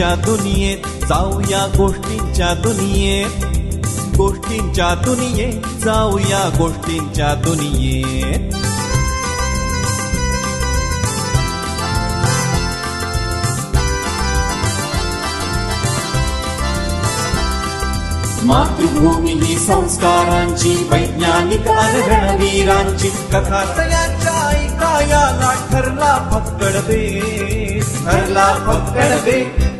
गोष्टींच्या दुनियेत जाऊया गोष्टींच्या दुनियेत. गोष्टींच्या दुनियेत जाऊया गोष्टींच्या दुनियेत. मातृभूमी ही संस्कारांची वैज्ञानिक रणवीरांची कथा तयाच्या ऐकायाला ठरला फक्कड दे ठरला फक्कड दे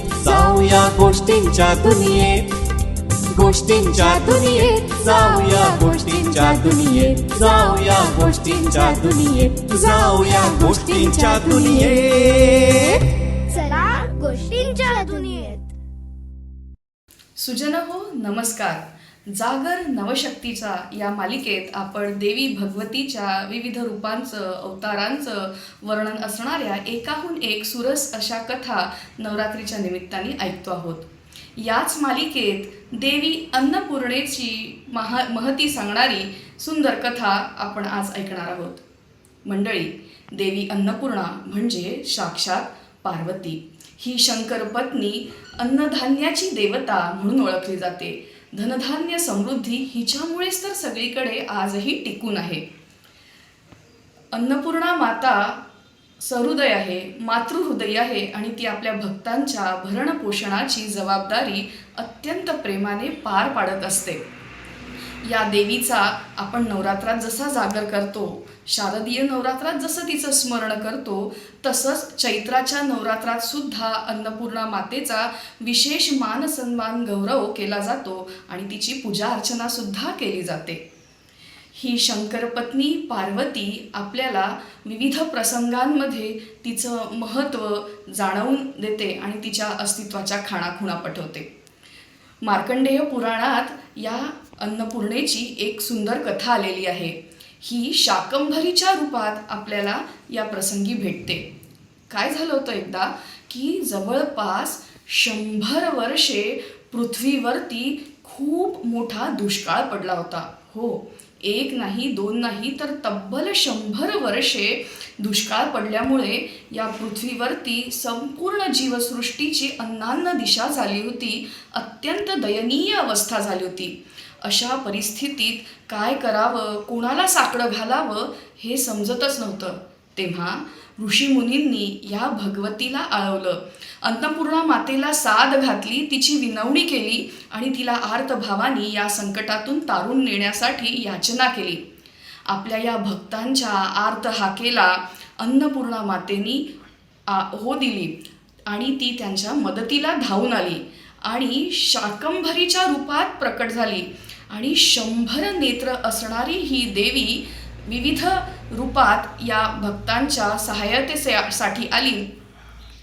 जाऊया गोष्टींच्या दुनियेत. गोष्टींच्या दुनियेत. जाऊया गोष्टींच्या दुनियेत. जाऊया गोष्टींच्या दुनियेत. जाऊया गोष्टींच्या दुनियेत. चला गोष्टींच्या दुनियेत. सुजन हो नमस्कार. जागर नवशक्तीचा या मालिकेत आपण देवी भगवतीच्या विविध रूपांचं अवतारांचं वर्णन असणाऱ्या एकाहून एक सुरस अशा कथा नवरात्रीच्या निमित्ताने ऐकतो आहोत. याच मालिकेत देवी अन्नपूर्णेची महा महती सांगणारी सुंदर कथा आपण आज ऐकणार आहोत. मंडळी देवी अन्नपूर्णा म्हणजे साक्षात पार्वती. ही शंकर पत्नी अन्नधान्याची देवता म्हणून ओळखली जाते. धनधान्य समृद्धी हिच्यामुळेच तर सगळीकडे आजही टिकून आहे. अन्नपूर्णा माता सहृदय आहे मातृहृदय आहे आणि ती आपल्या भक्तांच्या भरणपोषणाची जबाबदारी अत्यंत प्रेमाने पार पाडत असते. या देवीचा आपण नवरात्रात जसा जागर करतो शारदीय नवरात्रात जसं तिचं स्मरण करतो तसंच चैत्राच्या नवरात्रात सुद्धा अन्नपूर्णा मातेचा विशेष मान सन्मान गौरव केला जातो आणि तिची पूजा अर्चना सुद्धा केली जाते. ही शंकरपत्नी पार्वती आपल्याला विविध प्रसंगांमध्ये तिचं महत्त्व जाणवून देते आणि तिच्या अस्तित्वाच्या खाणाखुणा पटवते मार्कंडेय पुराणात या अन्नपूर्णेची एक सुंदर कथा आलेली आहे. ही शाकंभरीच्या रूपात आपल्याला या प्रसंगी भेटते. काय झालं होतं एकदा की जवळपास शंभर वर्षे पृथ्वीवरती खूप मोठा दुष्काळ पडला होता. हो एक नाही दोन नाही तर तब्बल शंभर वर्षे दुष्काळ पडल्यामुळे या पृथ्वीवरती संपूर्ण जीवसृष्टीची अन्नान्न दिशा झाली होती अत्यंत दयनीय अवस्था झाली होती. अशा परिस्थितीत काय करावं कोणाला साकडं घालावं हे समजतच नव्हतं. तेव्हा ऋषीमुनींनी या भगवतीला आळवलं. अन्नपूर्णा मातेला साद घातली तिची विनवणी केली आणि तिला आर्त भावानी या संकटातून तारून नेण्यासाठी याचना केली. आपल्या या भक्तांच्या आर्त हाकेला अन्नपूर्णा मातेनी आ, हो दिली आणि ती त्यांच्या मदतीला धावून आली आणि शाकंभरीच्या रूपात प्रकट झाली आणि शंभर नेत्र असणारी ही देवी विविध रूपात या भक्तांच्या सहाय्यतेसाठी आली.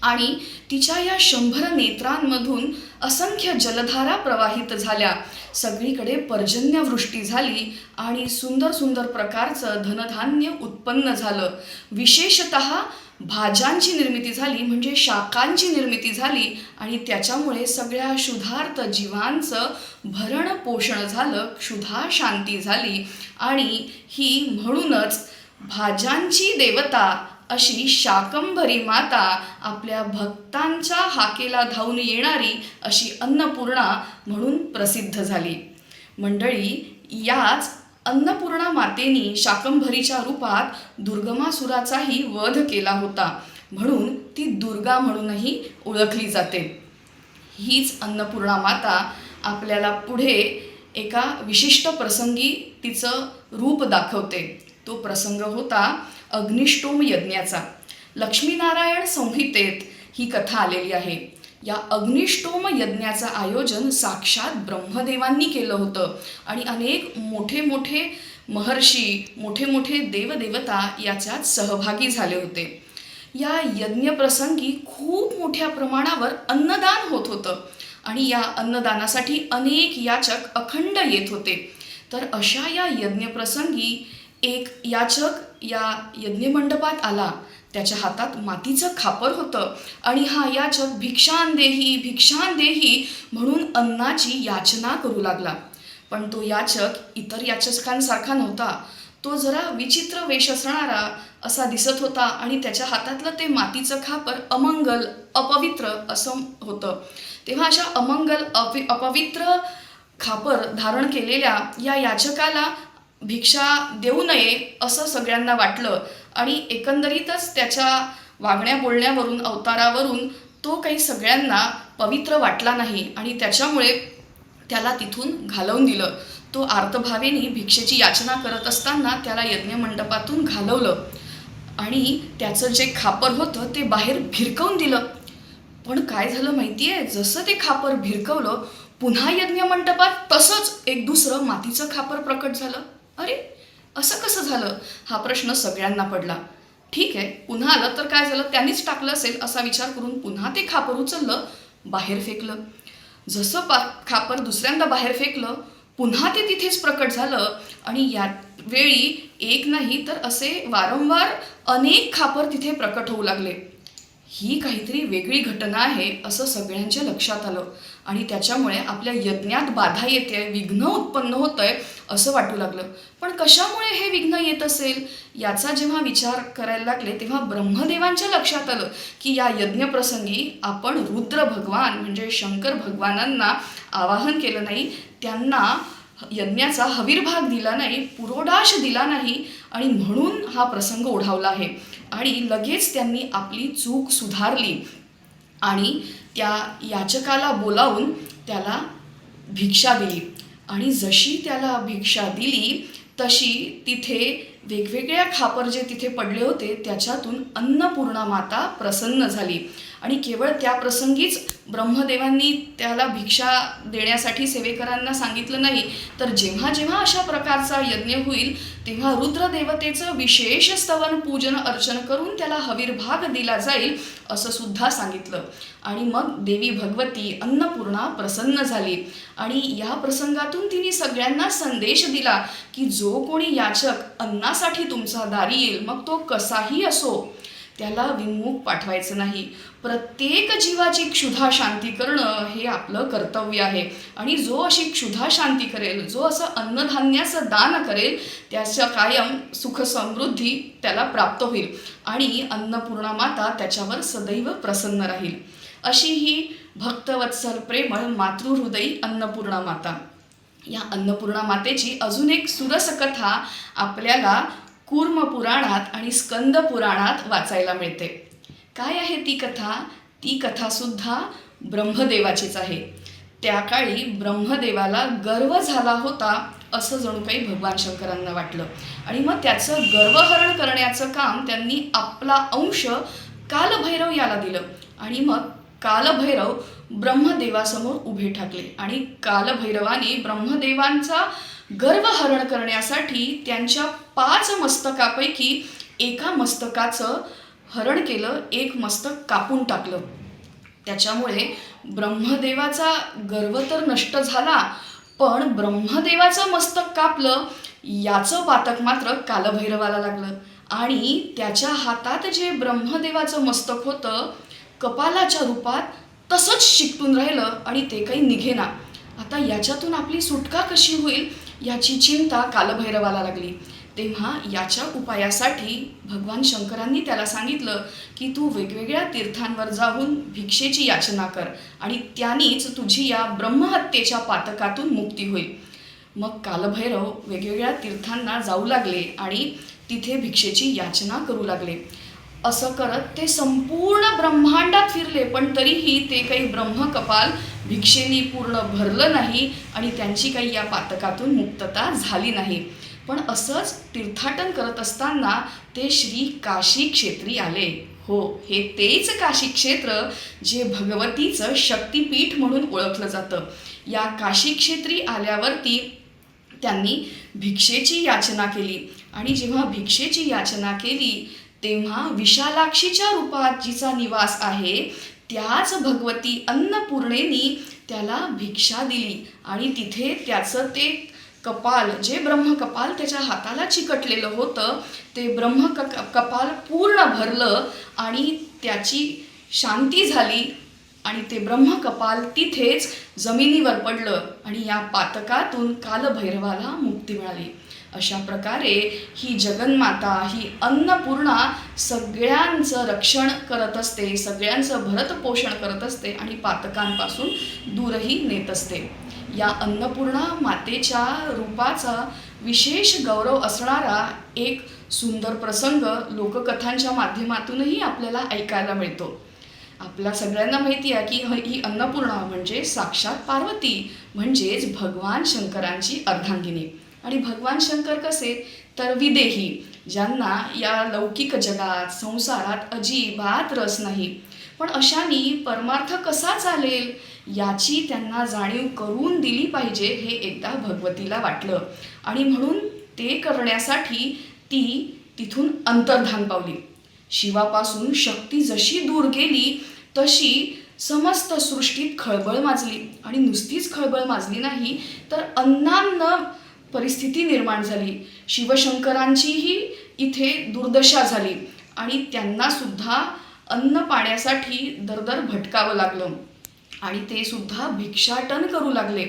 आणि तिच्या या शंभर नेत्रांमधून असंख्य जलधारा प्रवाहित झाल्या. सगळीकडे पर्जन्यवृष्टी झाली आणि सुंदर सुंदर प्रकारचं धनधान्य उत्पन्न झालं. विशेषत भाज्यांची निर्मिती झाली म्हणजे शाकांची निर्मिती झाली आणि त्याच्यामुळे सगळ्या क्षुधार्थ जीवांचं भरण पोषण झालं क्षुधा शांती झाली आणि ही म्हणूनच भाज्यांची देवता अशी शाकंभरी माता आपल्या भक्तांच्या हाकेला धावून येणारी अशी अन्नपूर्णा म्हणून प्रसिद्ध झाली. मंडळी याच अन्नपूर्णा मातेनी शाकंभरीच्या रूपात दुर्गमासुराचाही वध केला होता. म्हणून ती दुर्गा म्हणूनही ओळखली जाते. हीच अन्नपूर्णा माता आपल्याला पुढे एका विशिष्ट प्रसंगी तिचं रूप दाखवते. तो प्रसंग होता अग्निष्टोम यज्ञाचा. लक्ष्मीनारायण संहितेत ही कथा आलेली आहे. या अग्निष्टोम यज्ञाचं आयोजन साक्षात ब्रह्मदेवांनी केलं होतं आणि अनेक मोठे मोठे महर्षी मोठे मोठे देवदेवता याच्यात सहभागी झाले होते. या यज्ञप्रसंगी खूप मोठ्या प्रमाणावर अन्नदान होत होतं आणि या अन्नदानासाठी अनेक याचक अखंड येत होते. तर अशा या यज्ञप्रसंगी एक याचक या यज्ञमंडपात आला. त्याच्या हातात मातीचं खापर होतं. आणि हा याचक भिक्षान देही भिक्षान देही म्हणून अन्नाची याचना करू लागला. पण तो याचक इतर याचकांसारखा नव्हता. तो जरा विचित्र वेश असणारा असा दिसत होता आणि त्याच्या हातातलं ते मातीचं खापर अमंगल अपवित्र असं होतं. तेव्हा अशा अमंगल अपि अपवित्र खापर धारण केलेल्या या याचकाला भिक्षा देऊ नये असं सगळ्यांना वाटलं. आणि एकंदरीतच त्याच्या वागण्या बोलण्यावरून अवतारावरून तो काही सगळ्यांना पवित्र वाटला नाही आणि त्याच्यामुळे त्याला तिथून घालवून दिलं. तो आर्तभावेने भिक्षेची याचना करत असताना त्याला यज्ञमंडपातून घालवलं आणि त्याचं जे खापर होतं ते बाहेर भिरकवून दिलं. पण काय झालं माहिती आहे जसं ते खापर भिरकवलं पुन्हा यज्ञमंडपात तसंच एक दुसरं मातीचं खापर प्रकट झालं. अरे असं कसं झालं? हा प्रश्न सगळ्यांना पडला. ठीक आहे पुन्हा आलं तर काय झालं? त्यांनीच टाकलं असेल असा विचार करून पुन्हा ते खापर उचललं बाहेर फेकलं. जसं पा खापर दुसऱ्यांदा बाहेर फेकलं पुन्हा ते तिथेच प्रकट झालं आणि या वेळी एक नाही तर असे वारंवार अनेक खापर तिथे प्रकट होऊ लागले. ही काहीतरी वेगळी घटना आहे असं सगळ्यांच्या लक्षात आलं. आणि त्याच्यामुळे आपल्या यज्ञात बाधा येते विघ्न उत्पन्न होतं आहे असं वाटू लागलं. पण कशामुळे हे विघ्न येत असेल? याचा जेव्हा विचार करायला लागले तेव्हा ब्रह्मदेवांच्या लक्षात आलं की या यज्ञप्रसंगी आपण रुद्र भगवान म्हणजे शंकर भगवानांना आवाहन केलं नाही त्यांना यज्ञाचा हवीरभाग दिला नाही पुरोडाश दिला नाही आणि म्हणून हा प्रसंग ओढावला आहे. आणि लगेच त्यांनी आपली चूक सुधारली. आणि त्या याचकाला बोलावून त्याला भिक्षा दिली. आणि जशी त्याला भिक्षा दिली तशी तिथे वेगवेगळ्या खापर जे तिथे पडले होते त्याच्यातून अन्नपूर्णा माता प्रसन्न झाली. आणि केवळ त्या प्रसंगीच ब्रह्मदेवांनी त्याला भिक्षा देण्यासाठी सेवेकरांना सांगितलं नाही तर जेव्हा जेव्हा अशा प्रकारचा यज्ञ होईल तेव्हा रुद्रदेवतेचं विशेष स्तवन पूजन अर्चन करून त्याला हवीरभाग दिला जाईल असं सुद्धा सांगितलं. आणि मग देवी भगवती अन्नपूर्णा प्रसन्न झाली. आणि या प्रसंगातून तिने सगळ्यांना संदेश दिला की जो कोणी याचक अन्नासाठी तुमचा दारी येईल मग तो कसाही असो. त्याला विमुख पाठवायचं नाही. प्रत्येक जीवाची क्षुधा शांती करणं हे आपलं कर्तव्य आहे. आणि जो अशी क्षुधा शांती करेल जो असं अन्नधान्याचं दान करेल त्याच्या कायम सुख समृद्धी त्याला प्राप्त होईल. आणि अन्नपूर्णा माता त्याच्यावर सदैव प्रसन्न राहील. अशी ही भक्तवत्सल प्रेमळ मातृहृदयी अन्नपूर्णा माता या अन्नपूर्णा मातेची अजून एक सुरस कथा आपल्याला कूर्म पुराणात आणि स्कंद पुराणात वाचायला मिळते. काय आहे ती कथा? ती कथासुद्धा ब्रह्मदेवाचीच आहे. त्या काळी ब्रह्मदेवाला गर्व झाला होता असं जणू काही भगवान शंकरांना वाटलं. आणि मग त्याचं गर्वहरण करण्याचं काम त्यांनी आपला अंश कालभैरव याला दिलं. आणि मग कालभैरव ब्रह्मदेवासमोर उभे ठाकले. आणि कालभैरवाने ब्रह्मदेवांचा गर्वहरण करण्यासाठी त्यांच्या पाच मस्तकापैकी एका मस्तकाचं हरण केलं एक मस्तक कापून टाकलं. त्याच्यामुळे ब्रह्मदेवाचा गर्व तर नष्ट झाला पण ब्रह्मदेवाचं मस्तक कापलं याचं पातक मात्र कालभैरवाला लागलं. आणि त्याच्या हातात जे ब्रह्मदेवाचं मस्तक होतं कपालाच्या रूपात तसंच शिकटून राहिलं आणि ते काही निघेना. आता याच्यातून आपली सुटका कशी होईल? याची चिंता कालभैरवाला लागली. तेव्हा याच्या उपायासाठी भगवान शंकरांनी त्याला सांगितलं की तू वेगवेगळ्या तीर्थांवर जाऊन भिक्षेची याचना कर आणि त्यानीच तुझी या ब्रह्महत्येच्या पातकातून मुक्ती होईल. मग कालभैरव वेगवेगळ्या तीर्थांना जाऊ लागले आणि तिथे भिक्षेची याचना करू लागले. असं करत ते संपूर्ण ब्रह्मांडात फिरले पण तरीही ते काही ब्रह्मकपाल भिक्षेनी पूर्ण भरलं नाही आणि त्यांची काही या पातकातून मुक्तता झाली नाही. पण असंच तीर्थाटन करत असताना ते श्री काशी क्षेत्री आले. हो हे तेच काशी क्षेत्र जे भगवतीचं शक्तिपीठ म्हणून ओळखलं जातं. या काशी क्षेत्री आल्यावरती त्यांनी भिक्षेची याचना केली आणि जेव्हा भिक्षेची याचना केली तेव्हा विशालाक्षीच्या रूपात जिचा निवास आहे त्याच भगवती अन्नपूर्णेनी त्याला भिक्षा दिली आणि तिथे त्याचं ते कपाल जे ब्रह्मकपाल त्याच्या हाताला चिकटलेलं होतं ते ब्रह्म क- कपाल पूर्ण भरलं आणि त्याची शांती झाली आणि ते ब्रह्मकपाल तिथेच जमिनीवर पडलं आणि या पातकातून कालभैरवाला मुक्ती मिळाली. अशा प्रकारे ही जगन्माता ही अन्नपूर्णा सगळ्यांचं रक्षण करत असते सगळ्यांचं भरतपोषण करत असते आणि पातकांपासून दूरही नेत असते. या अन्नपूर्णा मातेच्या रूपाचा विशेष गौरव असणारा एक सुंदर प्रसंग लोककथांच्या माध्यमातूनही आपल्याला ऐकायला मिळतो. आपल्या सगळ्यांना माहिती आहे की ही अन्नपूर्णा म्हणजे साक्षात पार्वती म्हणजेच भगवान शंकरांची अर्धांगिनी. आणि भगवान शंकर कसे? तर विदेही ज्यांना या लौकिक जगात संसारात अजिबात रस नाही. पण अशानी परमार्थ कसा चालेल? याची त्यांना जाणीव करून दिली पाहिजे हे एकदा भगवतीला वाटलं. आणि म्हणून ते करण्यासाठी ती तिथून अंतर्धान पावली. शिवापासून शक्ती जशी दूर गेली तशी समस्त सृष्टीत खळबळ माजली. आणि नुसतीच खळबळ माजली नाही तर अन्नान्न परिस्थिती निर्माण झाली. शिवशंकरांचीही इथे दुर्दशा झाली आणि त्यांना सुद्धा अन्न पाण्यासाठी दरदर भटकावं लागलं. आणि ते सुद्धा भिक्षाटन करू लागले.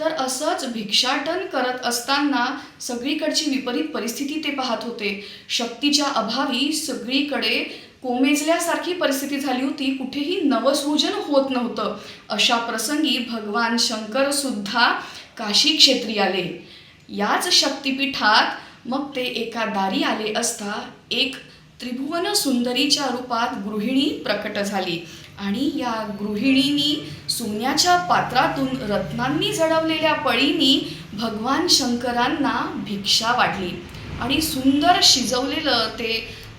तर असंच भिक्षाटन करत असताना सगळीकडची विपरीत परिस्थिती ते पाहत होते. शक्तीच्या अभावी सगळीकडे कोमेजल्यासारखी परिस्थिती झाली होती. कुठेही नवसृजन होत नव्हतं. अशा प्रसंगी भगवान शंकरसुद्धा काशी क्षेत्री आले. याच शक्तिपीठात मग ते एका दारी आले असता एक त्रिभुवन सुंदरीच्या रूपात गृहिणी प्रकट झाली. आणि या गृहिणीनी सोन्याच्या पात्रातून रत्नांनी जडवलेल्या पळीनी भगवान शंकरांना भिक्षा वाढली आणि सुंदर शिजवलेलं ते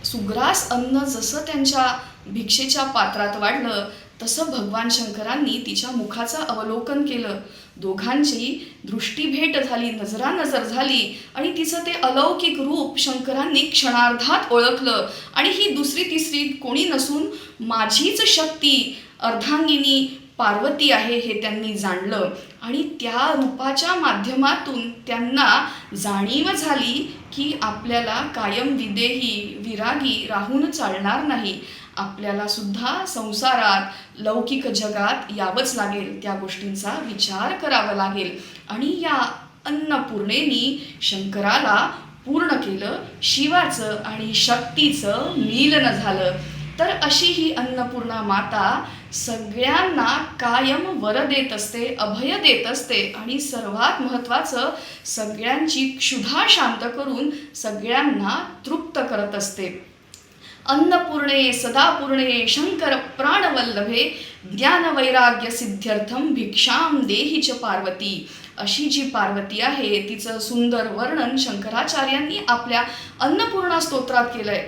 सुग्रास अन्न जसं त्यांच्या भिक्षेच्या पात्रात वाढलं तसं भगवान शंकरांनी तिच्या मुखाचं अवलोकन केलं. दोघांची दृष्टीभेट झाली नजरानजर झाली आणि तिचं ते अलौकिक रूप शंकरांनी क्षणार्धात ओळखलं. आणि ही दुसरी तिसरी कोणी नसून माझीच शक्ती अर्धांगिनी पार्वती आहे हे त्यांनी जाणलं. आणि त्या रूपाच्या माध्यमातून त्यांना जाणीव झाली की आपल्याला कायम विदेही विरागी राहून चालणार नाही. आपल्याला सुद्धा संसारात लौकिक जगात यावंच लागेल त्या गोष्टींचा विचार करावा लागेल. आणि या अन्नपूर्णेनी शंकराला पूर्ण केलं शिवाचं आणि शक्तीचं मिलन झालं. तर अशी ही अन्नपूर्णा माता सगळ्यांना कायम वर देत असते अभय देत असते आणि सर्वात महत्त्वाचं सगळ्यांची क्षुधा शांत करून सगळ्यांना तृप्त करत असते. अन्नपूर्णे सदापूर्णे शंकर प्राणवल्लभे ज्ञानवैराग्य सिद्ध्यर्थम भिक्षाम देही च पार्वती. अशी जी पार्वती आहे तिचं सुंदर वर्णन शंकराचार्यांनी आपल्या अन्नपूर्णा स्तोत्रात केलंय.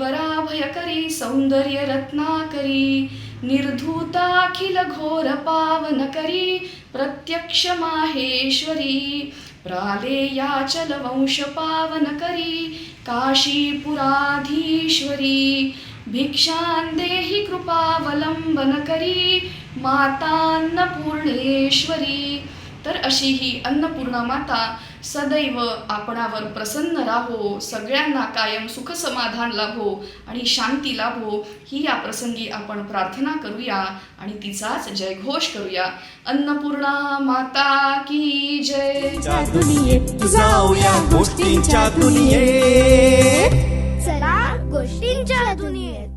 वराभय करी सौंदर्य रत्नाकरी निर्धूताखिल घोर पावनकरी प्रत्यक्ष माहेश्वरी प्रालेयाचल वंश पावनकरी काशीपुराधीश्वरी भिक्षां देहि कृपावलंबन करी मातान्नपूर्णेश्वरी. तर अशी ही अन्नपूर्णा माता सदैव आपणावर प्रसन्न राहो सगळ्यांना कायम सुख समाधान लाभो आणि शांती लाभो. ही या प्रसंगी आपण प्रार्थना करूया आणि तिचाच जयघोष करूया. अन्नपूर्णा माता की जय. जाऊया गोष्टींच्या दुनियेत. चला गोष्टींच्या दुनियेत.